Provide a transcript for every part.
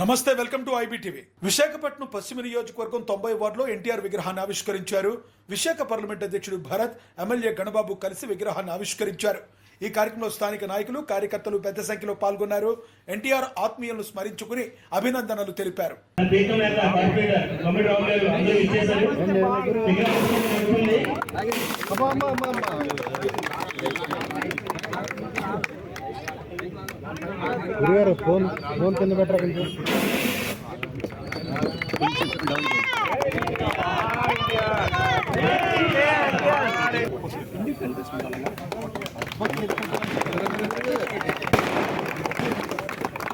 నమస్తే welcome to IBTV. Visakhapatnam పశ్చిమ నియోజకవర్గం తొంభై వార్డులో ఎన్టీఆర్ విగ్రహాన్ని ఆవిష్కరించారు. విశాఖ పార్లమెంట్ అధ్యక్షుడు భరత్ ఎమ్మెల్యే గణబాబు కలిసి విగ్రహాన్ని ఆవిష్కరించారు. ఈ కార్యక్రమంలో స్థానిక నాయకులు కార్యకర్తలు పెద్ద సంఖ్యలో పాల్గొన్నారు. ఎన్టీఆర్ ఆత్మీయులను స్మరించుకుని అభినందనలు తెలిపారు. గురుగారు ఫోన్ ఫోన్ కింద పెట్టరా కొంచెం?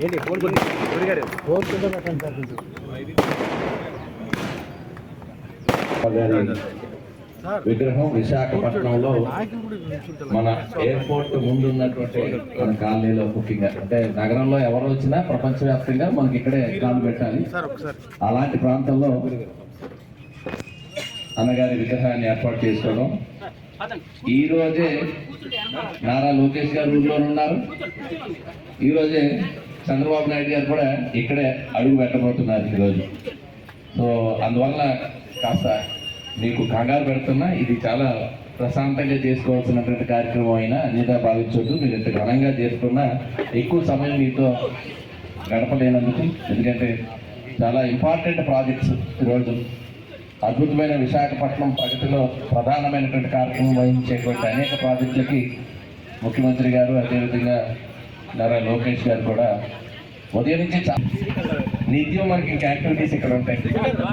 ఏంటి? ఫోన్ గురుగారు ఫోన్ కింద పెట్టండి సార్ కొంచెం. విగ్రహం విశాఖపట్నంలో మన ఎయిర్పోర్ట్ ముందు ఉన్నటువంటి మన కాలనీలో ముఖ్యంగా. అంటే నగరంలో ఎవరు వచ్చినా ప్రపంచవ్యాప్తంగా మనకి ఇక్కడే కాలు పెట్టాలి. అలాంటి ప్రాంతంలో అన్నగారి విగ్రహాన్ని ఏర్పాటు చేసుకోవడం. ఈ రోజే నారా లోకేష్ గారు ఊళ్ళో ఉన్నారు. ఈ రోజే చంద్రబాబు నాయుడు గారు కూడా ఇక్కడే అడుగు పెట్టబోతున్నారు ఈరోజు. సో అందువల్ల కాస్త మీకు కంగారు పెడుతున్నా ఇది చాలా ప్రశాంతంగా చేసుకోవాల్సినటువంటి కార్యక్రమం అయినా అన్నిగా భావించొద్దు. మీరు ఇంత ఘనంగా చేసుకున్నా ఎక్కువ సమయం మీతో గడపలేనందుకు ఎందుకంటే చాలా ఇంపార్టెంట్ ప్రాజెక్ట్స్ ఈరోజు. అద్భుతమైన విశాఖపట్నం ప్రగతిలో ప్రధానమైనటువంటి కార్యక్రమం వహించేటువంటి అనేక ప్రాజెక్టులకి ముఖ్యమంత్రి గారు అదేవిధంగా నారా లోకేష్ గారు కూడా ఉదయం నుంచి చా- నిత్యం మనకి ఇంకా యాక్టివిటీస్ ఇక్కడ ఉంటాయి.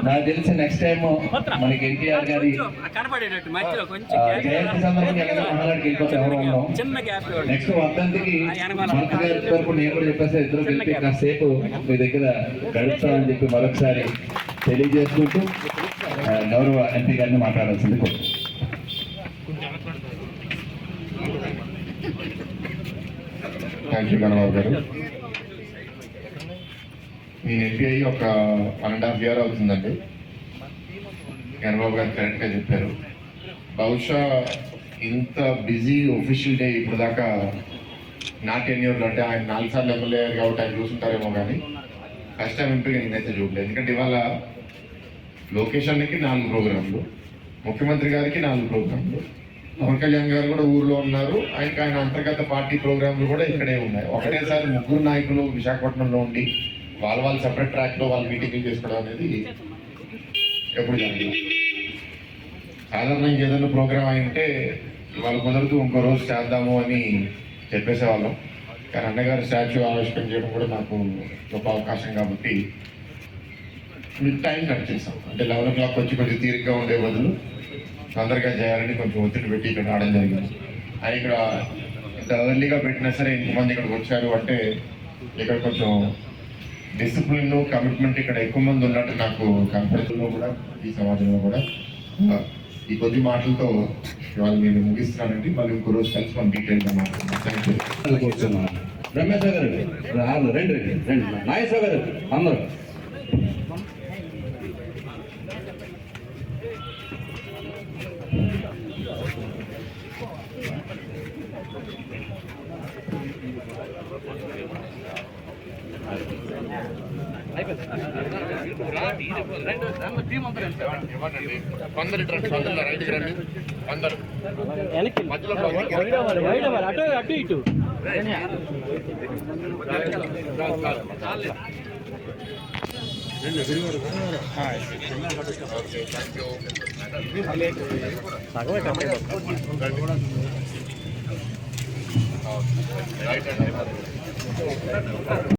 నాకు తెలిసి నెక్స్ట్ టైం మనకి ఎన్టీఆర్ గారి కనపడేటట్టు మధ్యలో కొంచెం ఆ, గ్యాప్ జయంతి సందర్భంగా ఎక్కడ మహానాడికి వెళ్ళిపోతే ఎవరు ఉన్నాం. చిన్న గ్యాప్ నెక్స్ట్ వర్ధంతికి మంత్రి గారి తరపు నేను కూడా చెప్పేసి ఇద్దరు కలిపి కాసేపు మీ దగ్గర గడుపుతామని చెప్పి మరొకసారి తెలియజేసుకుంటూ గౌరవ ఎంపీ గారిని మాట్లాడాల్సింది కోరుతున్నాను. థ్యాంక్ యూ గణబాబు గారు. నేను ఎంపీ ఒక వన్ అండ్ హాఫ్ ఇయర్ అవుతుందండి. చంద్రబాబు గారు కరెక్ట్గా చెప్పారు. బహుశా ఇంత బిజీ ఒఫీషియల్ డే ఇప్పుడు దాకా నా టెన్యూర్లో అంటే ఆయన నాలుగు సార్లు ఎమ్మెల్యే కాబట్టి ఆయన చూసుంటారేమో కానీ ఫస్ట్ టైం ఎంపీగా నేనైతే చూడలేదు. ఎందుకంటే ఇవాళ లొకేషన్కి నాలుగు ప్రోగ్రాంలు ముఖ్యమంత్రి గారికి నాలుగు ప్రోగ్రాంలు పవన్ కళ్యాణ్ గారు కూడా ఊర్లో ఉన్నారు. ఆయనకి ఆయన అంతర్గత పార్టీ ప్రోగ్రాంలు కూడా ఇక్కడే ఉన్నాయి. ఒకటేసారి ముగ్గురు నాయకులు విశాఖపట్నంలో ఉండి వాళ్ళ వాళ్ళు సెపరేట్ ట్రాక్లో వాళ్ళు మీటింగ్లు చేసుకోవడం అనేది ఎప్పుడు జరగదు. సాధారణంగా ఏదైనా ప్రోగ్రామ్ అయింటే వాళ్ళు కుదరదు ఇంకో రోజు చేద్దాము అని చెప్పేసేవాళ్ళం. కానీ అన్నగారు స్టాచ్యూ ఆవిష్కరణ చేయడం కూడా నాకు గొప్ప అవకాశం కాబట్టి మీకు టైం కట్ చేసాం. అంటే లెవెన్ ఓ క్లాక్ వచ్చి కొంచెం తీరిగ్గా ఉండే బదులు తొందరగా చేయాలని కొంచెం ఒత్తిడి పెట్టి ఇక్కడ రావడం జరిగింది. అది ఇక్కడ ఇంత ఎర్లీగా పెట్టినా సరే ఇంతమంది ఇక్కడికి వచ్చారు అంటే ఇక్కడ కొంచెం డిసిప్లిన్ కమిట్మెంట్ ఇక్కడ ఎక్కువ మంది ఉన్నట్టు నాకు కనపడుతుందో కూడా ఈ సమాజంలో కూడా. ఈ కొద్ది మాటలతో ఇవాళ నేను ముగిస్తున్నానండి. మళ్ళీ ఇంకో రోజు కలిసి మనం డీటెయిల్గా మాట్లాడుతున్నాం రమేష్ గారు రాదు, రండి రండి రండి. నాగేశ్వర గారు అందరూ. ఇటు రండి, కొందరు రైట్కి రండి కొందరు వెనక్కి. మధ్యలో వైడ్ అవ్వాలి వైడ్ అవ్వాలి అటు అటు ఇటు రైట్ అండి